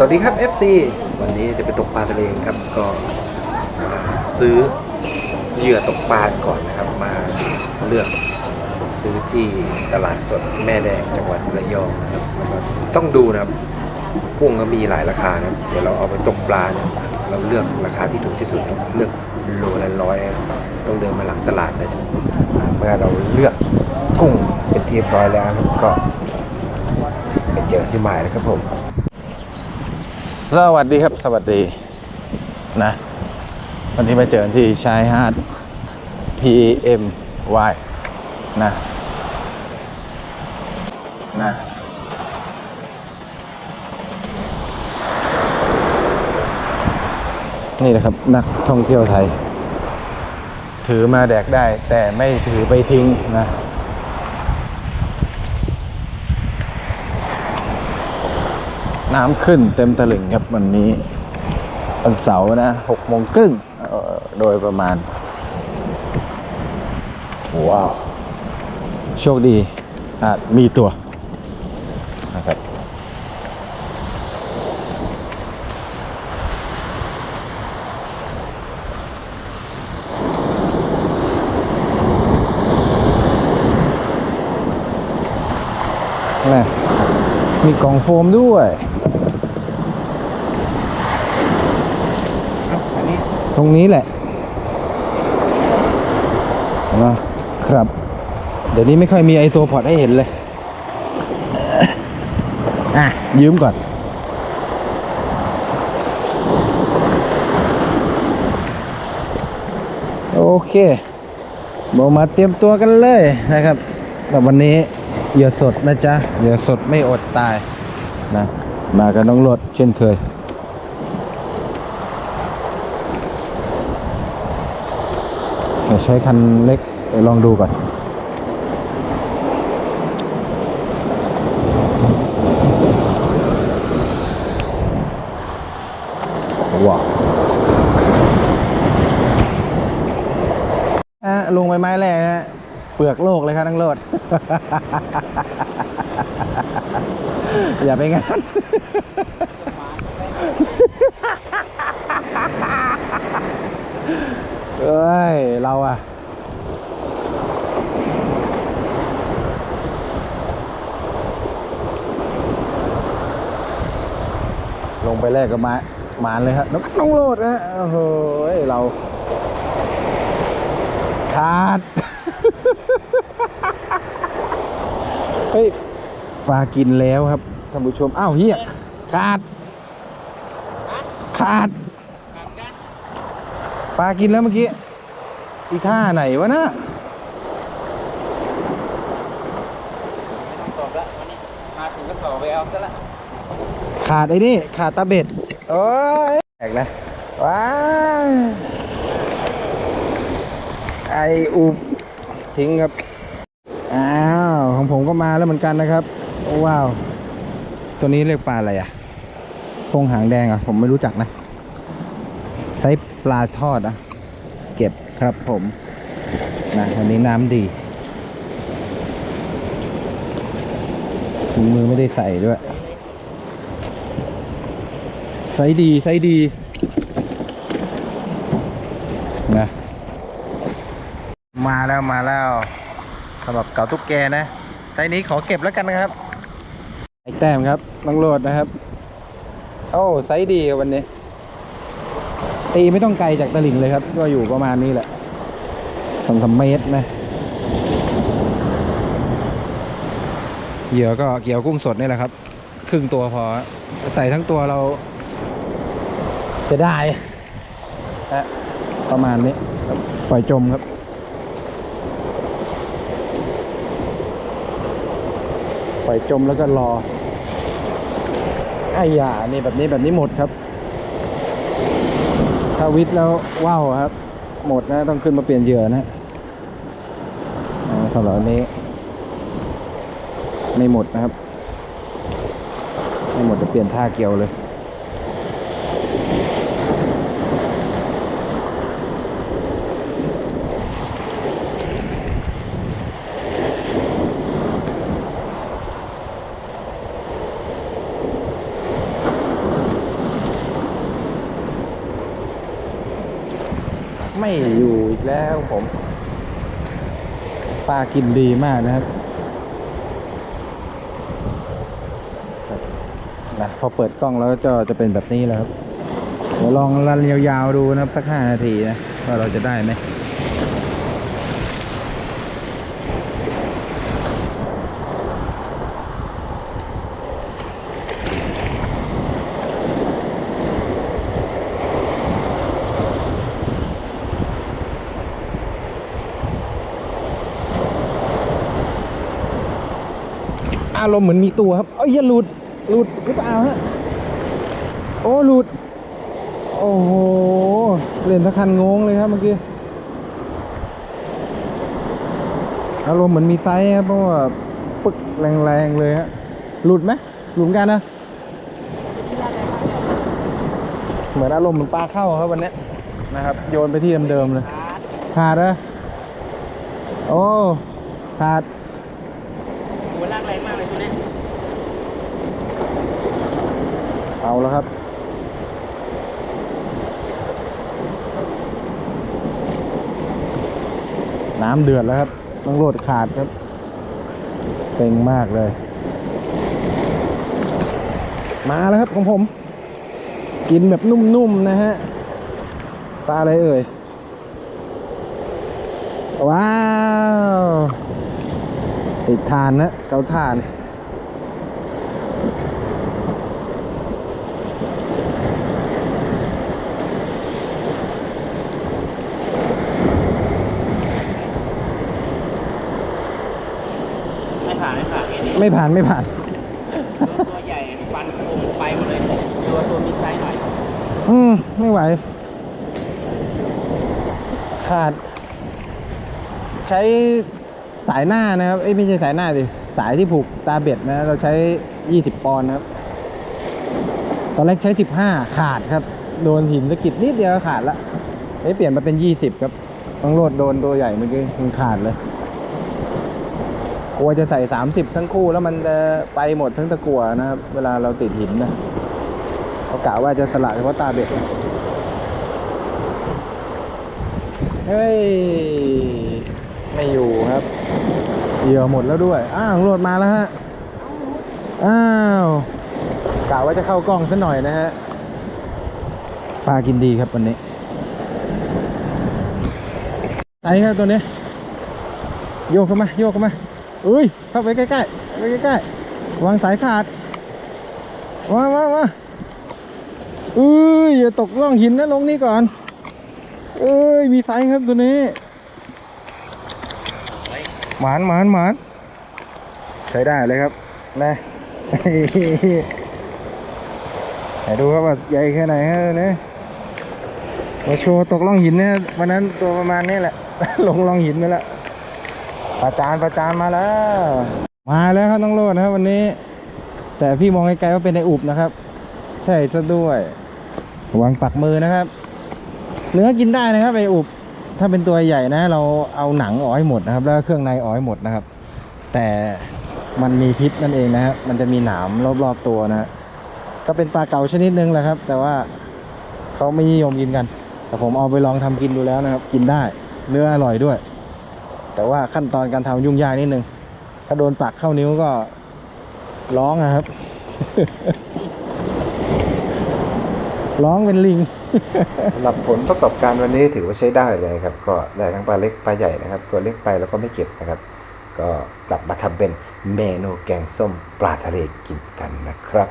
สวัสดีครับ FC วันนี้จะไปตกปลาทะเลครับก็มาซื้อเหยื่อตกปลาก่อนนะครับ มาเลือกซื้อที่ตลาดสดแม่แดงจังหวัดระยองนะครับแล้วก็ต้องดูนะครับกุ้งก็มีหลายราคานะเดี๋ยวเราเอาไปตกปลาเนี่ยเราเลือกราคาที่ถูกที่สุดครับเลือกโลละร้อยต้องเดินมาหลังตลาดนะเมื่อเราเลือกกุ้งเป็นที่เรียบร้อยแล้วครับก็ไปเจอที่หมายเลยครับผม สวัสดีครับ สวัสดีนะ วันนี้มาเจอที่ชายหาด PMY นะนะนี่นะครับ นักท่องเที่ยวไทย ถือมาแดกได้แต่ไม่ถือไปทิ้งนะ น้ำขึ้นเต็มตลิ่งครับวันนี้วันเสาร์นะหกโมงครึ่งโดยประมาณ ว้าว โชคดีอาจมีตัวนะครับแม่มีกล่องโฟมด้วย ตรงนี้แหละนะครับ เดี๋ยวนี้ไม่ค่อยมีไอโซพอดให้เห็นเลย อะ ยืมก่อน โอเคบอกมาเตรียมตัวกันเลยนะครับ แต่วันนี้เหยื่อสดนะจ๊ะเหยื่อสดไม่อดตายนะมากับน้องรถเช่นเคย เดี๋ยวใช้คันเล็กลองดูก่อนว้าวอะลงไปไม้แรกฮะเปลือกโลกเลยครับทั้งโลด อย่าไปงั้น เอ้ย เราอะลงไปแรกกับไม้หมานเลยครับน้องน้องโลดนะโอ้โหเราขาด เฮ้ยปลากินแล้วครับท่านผู้ชม อ้าวเฮียขาด ขาด ปลากินแล้วเมื่อกี้ อีท่าไหนวะนะตอบละวันนี้มาถึงก็สอบไปเอาซะละขาดไอ้นี่ ขาดตาเบ็ด โอ้ยแตกนะ ว้ายไออุบทิ้งครับ อ้าว ของผมก็มาแล้วเหมือนกันนะครับ ว้าว ตัวนี้เรียกปลาอะไรอะพงหางแดงอะ ผมไม่รู้จักนะ ไซส์ปลาทอดอะ เก็บครับผมนะวันนี้น้ำดีถุงมือไม่ได้ใส่ด้วย ไซส์ดี ไซส์ดีนะมาแล้วมาแล้วสำหรับเก่าตุ๊กแกนะ ไซส์นี้ขอเก็บแล้วกันนะครับไอแต้มครับน้องโรดนะครับ โอ้ไซส์ดีวันนี้ ตีไม่ต้องไกลจากตลิ่งเลยครับ ก็อยู่ประมาณนี้แหละสองสามเมตรนะเหยื่อก็เกี่ยวกุ้งสดนี่แหละครับ ครึ่งตัวพอใส่ทั้งตัวเราเสียดายนะประมาณนี้ปล่อยจมครับ ปล่อยจมแล้วก็รอไอ้ยานี่แบบนี้แบบนี้หมดครับ ถ้าวิทย์แล้วว้าวครับ หมดนะต้องขึ้นมาเปลี่ยนเหยื่อนะสำหรับอันนี้ ไม่หมดนะครับ ไม่หมดจะเปลี่ยนท่าเกี่ยวเลย ไม่อยู่อีกแล้วผมปลากินดีมากนะครับนะพอเปิดกล้องแล้วจะจะเป็นแบบนี้แล้วครับเดี๋ยวลองรันยาวๆดูนะครับสักห้านาทีนะว่าเราจะได้ไหมารมณ์เหมือนมีตัวครับเอ้ยอย่าหลุดหลุดหรือเปล่าฮะโอ้หลุด โอ้โหเล่นสักคันงงเลยครับเมื่อกี้อารมณ์เหมือนมีไซส์ครับเพราะว่าปึกแรงๆเลยฮะหลุดไหมหลุดกันนะเหมือนอารมณ์เหมือนปลาเข้าครับวันนี้นะครับ โยนไปที่เดิมๆเลยขาดเหรอโอ้ขาด หัวลากแรงมากเลยตัวเนี้ย เอาแล้วครับ น้ำเดือดแล้วครับ ต้องโหลดขาดครับ เซ็งมากเลย มาแล้วครับของผม กินแบบนุ่มๆนะฮะ ปลาอะไรเอ่ย ว้าว ติดทานนะ เกาทาน ผ่านไม่ผ่านไงนี่ไม่ผ่านไม่ผ่าน ตัวใหญ่ฟันโคงไปหมดเลยตัวตัวมีไซส์หน่อยอืม ไม่ไหว ขาด ใช้สายหน้านะครับ เอ้ยไม่ใช่สายหน้าดิสายที่ผูกตาเบ็ดนะ เราใช้ยี่สิบปอนด์นะครับ ตอนแรกใช้สิบห้าขาดครับ โดนหินสะกิดนิดเดียวก็ขาดละเอ้ยเปลี่ยนมาเป็นยี่สิบครับต้องโลดโดนตัวใหญ่เมื่อกี้มันขาดเลย กลัวจะใส่สามสิบทั้งคู่แล้วมันจะไปหมดทั้งตะกั่วนะครับ เวลาเราติดหินนะเขากะว่าจะสละเฉพาะตาเบ็ดเฮ้ย ไม่อยู่ครับ เหยื่อหมดแล้วด้วย อ้าวโหลดมาแล้วฮะ อ้าวกะว่าจะเข้ากล้องซะหน่อยนะฮะ ปลากินดีครับวันนี้ไอ้ครับตัวนี้ โยกเข้ามา โยกเข้ามา อุ้ย เข้าไปใกล้ๆไปใกล้ๆวางสายขาดมามามาอุ้ยอย่าตกล่องหินนะลงนี่ก่อน เอ้ย มีไซส์ครับตัวนี้ หมานหมานหมานใช้ได้เลยครับ นะไหนดูครับว่าใหญ่แค่ไหนฮะนี้มาโชว์ตกล่องหินเนี่ยวันนั้นตัวประมาณนี้แหละ ลงล่องหินไปแล้ว ประจานประจานมาแล้ว มาแล้วครับต้องโลดนะครับวันนี้ แต่พี่มองไกลๆว่าเป็นในอุบนะครับ ใช่ซะด้วยวังปักมือนะครับเนื้อกินได้นะครับไออุบถ้าเป็นตัวใหญ่นะ เราเอาหนังอ้อกให้หมดนะครับ แล้วเครื่องในอ้อกให้หมดนะครับ แต่มันมีพิษนั่นเองนะครับมันจะมีหนามรอบๆตัวนะ ก็เป็นปลาเก่าชนิดนึงแหละครับ แต่ว่าเขาไม่นิยมกินกัน แต่ผมเอาไปลองทำกินดูแล้วนะครับ กินได้เนื้ออร่อยด้วย แต่ว่าขั้นตอนการทำยุ่งยากนิดนึง ถ้าโดนปักเข้านิ้วก็ร้องนะครับ ร้องเป็นลิงสำหรับผลประกอบการวันนี้ถือว่าใช้ได้เลยครับ ก็ได้ทั้งปลาเล็กปลาใหญ่นะครับ ตัวเล็กไปแล้วก็ไม่เก็บนะครับ ก็กลับมาทำเป็นเมนูแกงส้มปลาทะเลกินกันนะครับ